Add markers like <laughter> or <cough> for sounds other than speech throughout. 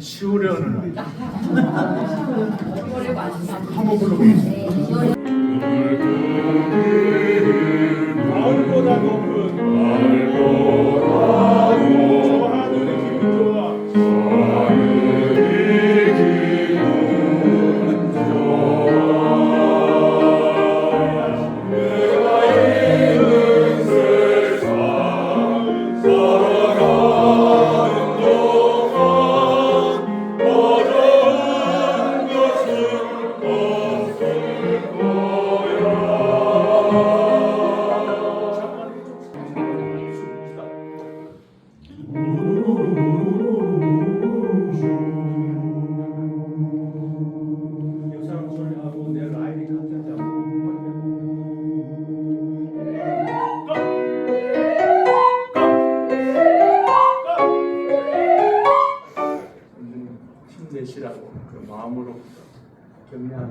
10월의 어느 날 한번 불러보겠습니다. 마을보다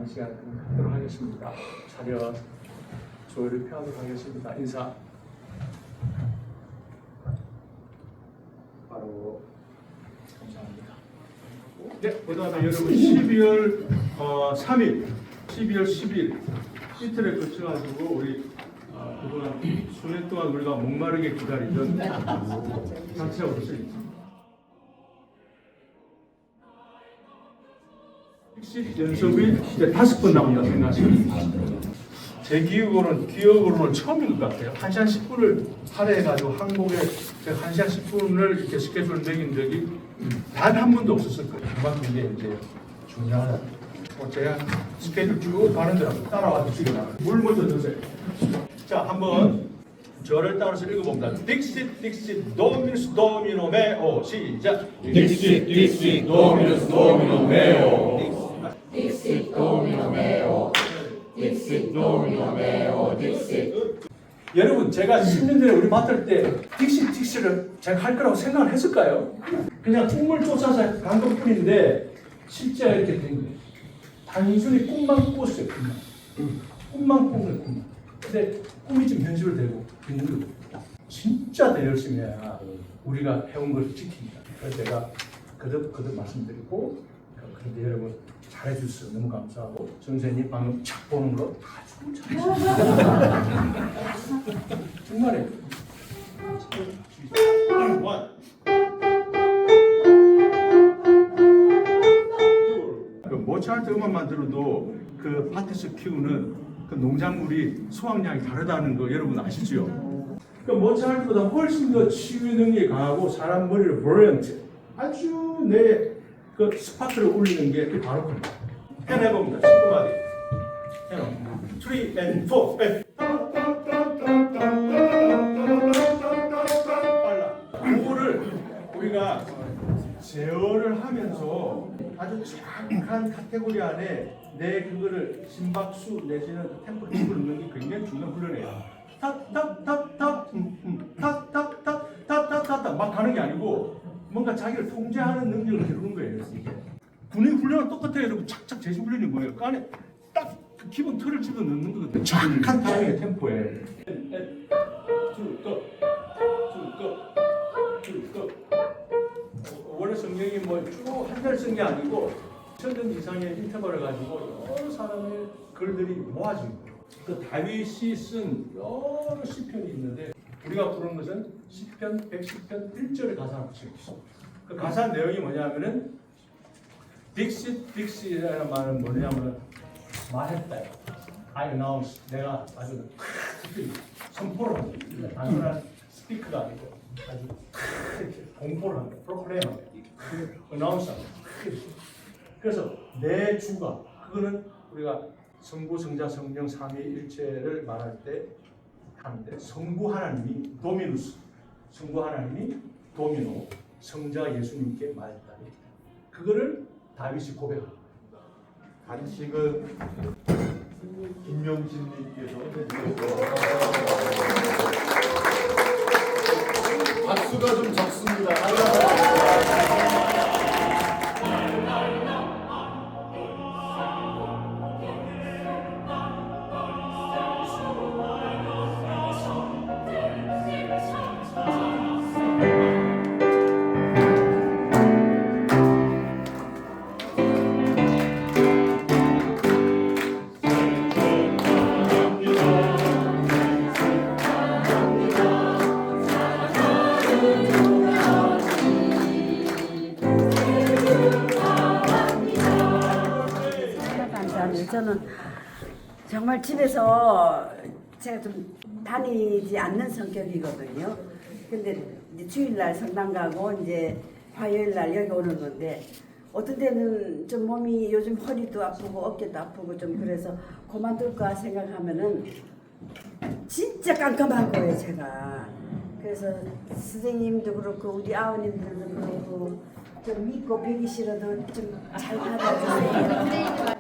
격려하는 시간을 갖도록 하겠습니다. 차렷 조율을 펴도록 하겠습니다. 인사. 바로 감사합니다. 네, 그다음에 여러분 12월 어, 3일, 12월 10일 이틀에 거쳐가지고 우리 어, 그동안 수년 동안 우리가 목마르게 기다리던 <laughs> 단체가 없습 연속이 이제 다섯 번 남았다 생각하십니다. 제 기억으로는 기억으로는 처음인 것 같아요. 1시간 10분을 할애해가지고 한국에 제가 1시간 10분을 이렇게 스케줄 매긴 적이 단 한 번도 없었을 거예요. 그만큼 이게 이제 중요하다. 뭐 제가 스케줄 쭉 가는 대로 따라와 바랍니다. 물 먼저 드세요. 자, 한번 저를 따라서 읽어봅니다. 딕시 딕시 도미누스 도미노 메오 시작. Dixit, Dominus, Domino meo. Dixit Dixit Domino meo, Dixit. 여러분 제가 10년 전에 우리 맡을 때 딕시 딕시를 제가 할 거라고 생각을 했을까요? 그냥 꿈을 쫓아서 간 것뿐인데 실제 이렇게 된 거예요. 단순히 꿈만 꿨어요. 꿈만. 꿈만 꾼 거예요. 꿈만. 근데 꿈이 지금 현실로 되고 있는 거예요. 진짜 더 열심히 해야 우리가 해온 걸 지킵니다. 그래서 제가 거듭 말씀드리고 그런데 여러분 잘해주셔서 너무 감사하고 선생님 방금 착 보는 거 아주 잘해주셨어요. 정말에 원. 그 모차르트 음악만 들어도 그 밭에서 키우는 그 농작물이 수확량이 다르다는 거 여러분 아시죠? 그 모차르트보다 훨씬 더 치유 능력이 강하고 사람 머리를 브리언트 아주 내 그 스파크를 울리는 게그 바로크입니다. 해내봅니다. 10분마디. 해놓. 3 and 4 and 우리가 제어를 하면서 아주 정확한 카테고리 안에 내 그거를 심박수 내지는 그 템포를 집어넣는 게 굉장히 중요한 훈련이에요. 탁탁탁탁 자기를 통제하는 능력을 기르는 거예요. 군인 훈련은 똑같아요. 여러분 착착 제시 훈련이 뭐예요? 그 안에 딱 그 기본 틀을 집어 넣는 거거든요. 정확한 타이밍의 템포에. 쭉쭉쭉쭉 원래 성경이 뭐쭉한 달쓴게 아니고 천년 이상의 인터벌을 가지고 여러 사람의 글들이 모아진 거예요. 그 다윗이 쓴 여러 시편이 있는데 우리가 부르는 것은 시편 110편 1절의 가사를 붙여 있어. 그 가사 내용이 뭐냐면은 딕시 딕시라는 말은 뭐냐면 말했다. I announce 내가 아주 선포를 합니다. 단순한 스피크가 아니고 아주 공포를 합니다. 프로클레임 합니다. announce 합니다. 그래서 내 주가 그거는 우리가 성부 성자 성령 삼위일체를 말할 때 하는데 성부 하나님이 도미누스, 성부 하나님이 도미노, 성자 예수님께 말했다. 그거를 다윗이 고백합니다. 간식은 김명진님께서 해주셨고 박수가 좀 적습니다. 정말 집에서 제가 좀 다니지 않는 성격이거든요. 근데 이제 주일날 성당 가고 이제 화요일날 여기 오는 건데 어떤 때는 좀 몸이 요즘 허리도 아프고 어깨도 아프고 좀 그래서 그만둘까 생각하면은 진짜 깜깜한 거예요 제가. 그래서 선생님도 그렇고 우리 아버님들도 그렇고 좀 믿고 뵈기 싫어도 좀 잘 받아주세요.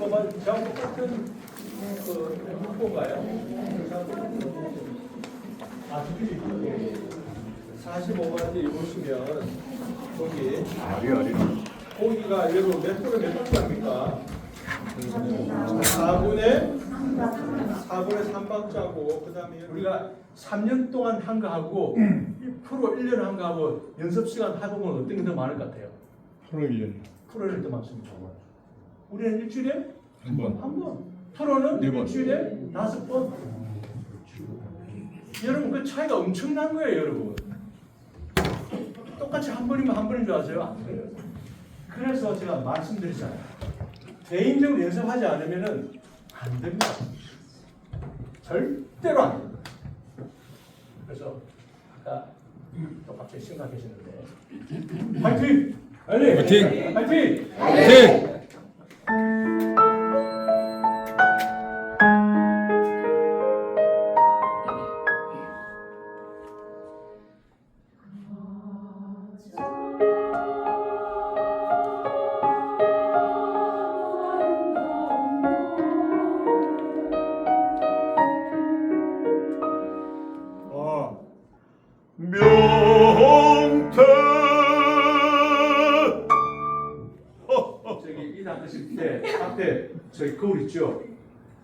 여기 45번 저하고 똑같은 그 국보인가요? 아 특히 45번째 보시면 거기 아리 아리. 고기가 여러분 몇 프로 몇 박자입니까? 4분의 4분의 3박자고 그다음에 우리가 3년 동안 한 거하고 프로 1년 한 거하고 연습 시간 해보면 어떤 게 더 많을 것 같아요? 프로 1년 프로를 더 많습니다. 우리는 일주일에 한 번. 한 번. 프로는 네 번. 일주일에 다섯 번. 여러분 그 차이가 엄청난 거예요, 여러분. 똑같이 한 번이면 한 번인 줄 아세요? 안 그래요. 그래서 제가 말씀드리잖아요. 개인적으로 연습하지 않으면은 안 됩니다. 절대로 안 됩니다. 그래서 아까 똑같이 생각하시는데 파이팅! 파이팅! 파이팅! 파이팅!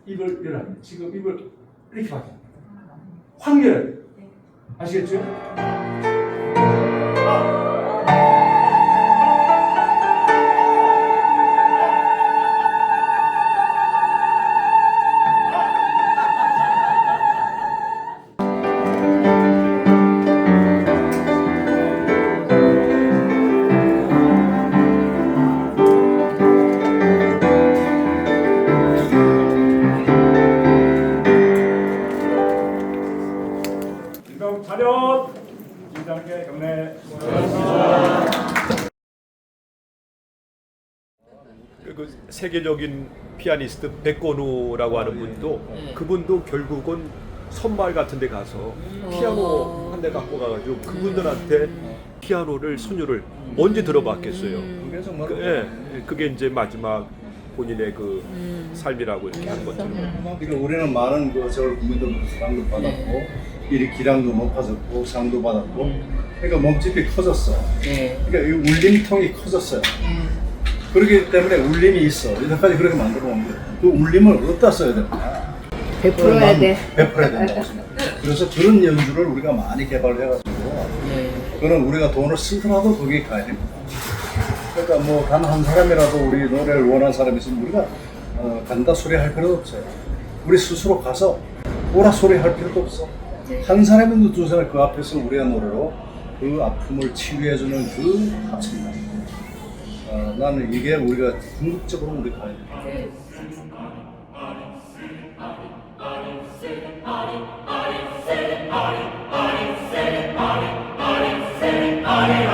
입을 열어. 지금 입을 이렇게 봐. 확 열어. 아시겠죠? 그 세계적인 피아니스트 백건우라고 하는 분도 그분도 결국은 선마을 같은 데 가서 피아노 한 대 갖고 가가지고 그분들한테 피아노를 선율을 언제 들어봤겠어요. 그, 예, 그게 이제 마지막 본인의 그 삶이라고 이렇게 한 것처럼. 그러니까 우리는 많은 그 서울 국민들로부터 사랑도 받았고 이리 기량도 높아졌고 상도 받았고. 그러니까 몸집이 커졌어. 그러니까 이 울림통이 커졌어요. 그렇기 때문에 울림이 있어. 여태까지 그렇게 만들어 온 거예요. 그 울림을 어디다 써야 되나? 베풀어야 돼. 베풀어야 된다고 생각해요. 그래서 그런 연주를 우리가 많이 개발을 해가지고 그거는 우리가 돈을 쓰더라도 거기 가야 됩니다. 그러니까 뭐 단 한 사람이라도 우리 노래를 원하는 사람이 있으면 우리가 어, 간다 소리 할 필요도 없어요. 우리 스스로 가서 오라 소리 할 필요도 없어. 한 사람이든 두 사람 그 앞에서 우리의 노래로 그 아픔을 치유해주는 그 합창단. 아, 나는 이게 우리가 궁극적으로 우리 가야 돼. 네.